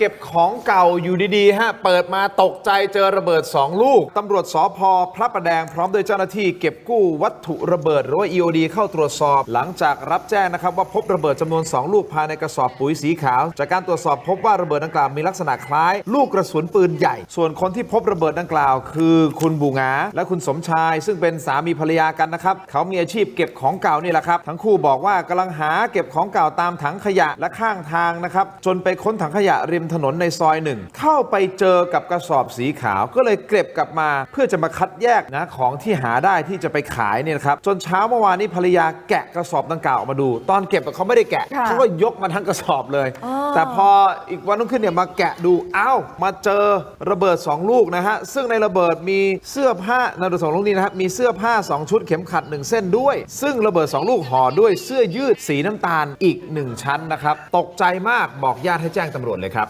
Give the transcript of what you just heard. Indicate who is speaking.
Speaker 1: เก็บของเก่าอยู่ดีๆ ฮะ เปิดมาตกใจเจอระเบิด 2 ลูก ตำรวจสพพระประแดงพร้อมด้วยเจ้าหน้าที่เก็บกู้วัตถุระเบิดหรือว่า EOD เข้าตรวจสอบ หลังจากรับแจ้งนะครับว่าพบระเบิดจำนวน 2 ลูกภายในกระสอบปุ๋ยสีขาว จากการตรวจสอบพบว่าระเบิดดังกล่าวมีลักษณะคล้าย ลูกกระสุนปืนใหญ่ ส่วนคนที่พบระเบิดดังกล่าว คือคุณบูงาและคุณสมชาย ซึ่งเป็นสามีภรรยากันนะครับเขามีอาชีพเก็บของเก่านี่แหละครับทั้งคู่บอกว่ากำลังหาเก็บของเก่าตามถังขยะและข้างทางนะครับจนไปค้นถังขยะริมถนนในซอยหนึ่ง เข้าไปเจอกับกระสอบสีขาว ก็เลยเก็บกลับมาเพื่อจะมาคัดแยกนะของที่หาได้ที่จะไปขายเนี่ยนะครับจนเช้าเมื่อวานนี้ภรรยาแกะกระสอบดังกล่าวออกมาดู ตอนเก็บอะเขาไม่ได้แกะ
Speaker 2: ค่ะ
Speaker 1: เขาก็ยกมาทั้งกระสอบเลย แต่พออีกวันรุ่งขึ้นเนี่ยมาแกะดูอ้าวมาเจอระเบิด 2 ลูกนะฮะซึ่งในระเบิดมีเสื้อผ้าในระเบิดสองลูกนี้นะครับมีเสื้อผ้า 2 ชุดเข็มขัด 1 เส้นด้วย ซึ่งระเบิด 2 ลูกห่อด้วยเสื้อยืดสีน้ำตาลอีก 1 ชั้นนะครับ ตกใจมากบอกญาติให้แจ้งตำรวจเลยครับ